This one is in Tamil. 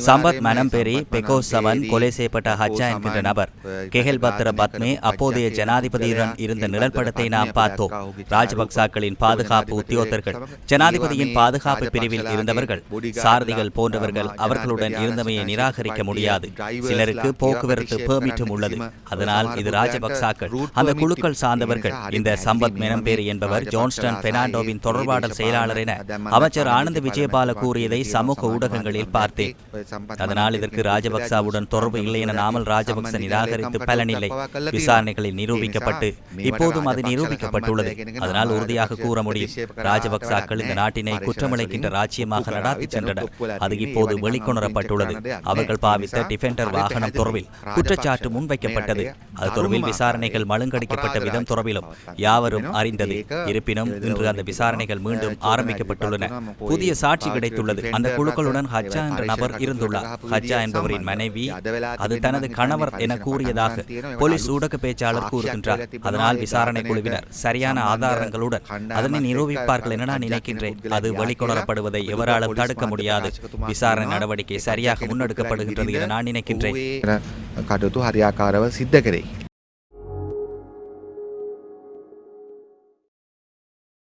சம்பத் மனம் பெரி பெகோ கொலை செய்யப்பட்ட ஹஜ்ஜா என்கின்ற நபர் கெஹல் பத்ர பத்மே அப்போதைய ஜனாதிபதியுடன் இருந்த நிழற்படத்தை நாம் பார்த்தோம் ராஜபக்சாக்களின் பாதுகாப்பு உத்தியோகத்தர்கள் ஜனாதிபதியின் பாதுகாப்பு பிரிவில் இருந்தவர்கள் சாரதிகள் போன்றவர்கள் அவர்களுடன் இருந்தமையை நிராகரிக்க முடியாது சிலருக்கு போக்குவரத்து பெர்மிட்டும் உள்ளது அதனால் இது ராஜபக்சாக்கள் அந்த குழுக்கள் சார்ந்தவர்கள் இந்த சம்பத் மெனம்பேரி என்பவர் ஜோன்ஸ்டன் பெர்னாண்டோவின் தொடர்பாடல் செயலாளர் என அமைச்சர் ஆனந்த் விஜயபால கூறியதை சமூக ஊடகங்களில் பார்த்தேன் அதனால் இதற்கு ராஜபக்சாவுடன் தொடர்பு இல்லை என நாமல் ராஜபக்ச நிராகரித்து பலனில்லை. விசாரணைகளில் நிரூபிக்கப்பட்டு இப்போதும் அது நிரூபிக்கப்பட்டுள்ளது. அதனால் உறுதியாக கூற முடியும். ராஜபக்சாக்கள் இந்த நாட்டினை குற்றமிழைக்கின்ற ராஜ்யமாக நடாத்தி சென்றனர். அது இப்போது வெளிக்கொணரப்பட்டுள்ளது. அவர்கள் பாவித்த டிஃபெண்டர் வாகனம் தொடர்பில் குற்றச்சாட்டு முன்வைக்கப்பட்டது. அது தொடர்பில் விசாரணைகள் மழுங்கடிக்கப்பட்ட விதம் தொடர்பிலும் யாவரும் அறிந்தது. இருப்பினும் இன்று அந்த விசாரணைகள் மீண்டும் ஆரம்பிக்கப்பட்டுள்ளன. புதிய சாட்சி கிடைத்துள்ளது. அந்த குழுக்களுடன் ஹஜ்ஜா என்ற நபர் இருந்துள்ளார். ஹஜ்ஜா என்பவரின் மனைவி அது தனது கணவர் என கூறியதாக போலீஸ் ஊடக பேச்சாளர் கூறுகின்றார். அதனால் விசாரணை குழுவினர் சரியான ஆதாரங்களுடன் அதனை நிரூபிப்பார்கள் என நான் நினைக்கின்றேன். அது வெளிக்கொணரப்படுவதை எவராலும் தடுக்க முடியாது. விசாரணை நடவடிக்கை சரியாக முன்னெடுக்கப்படுகின்றது என நான் நினைக்கின்றேன்.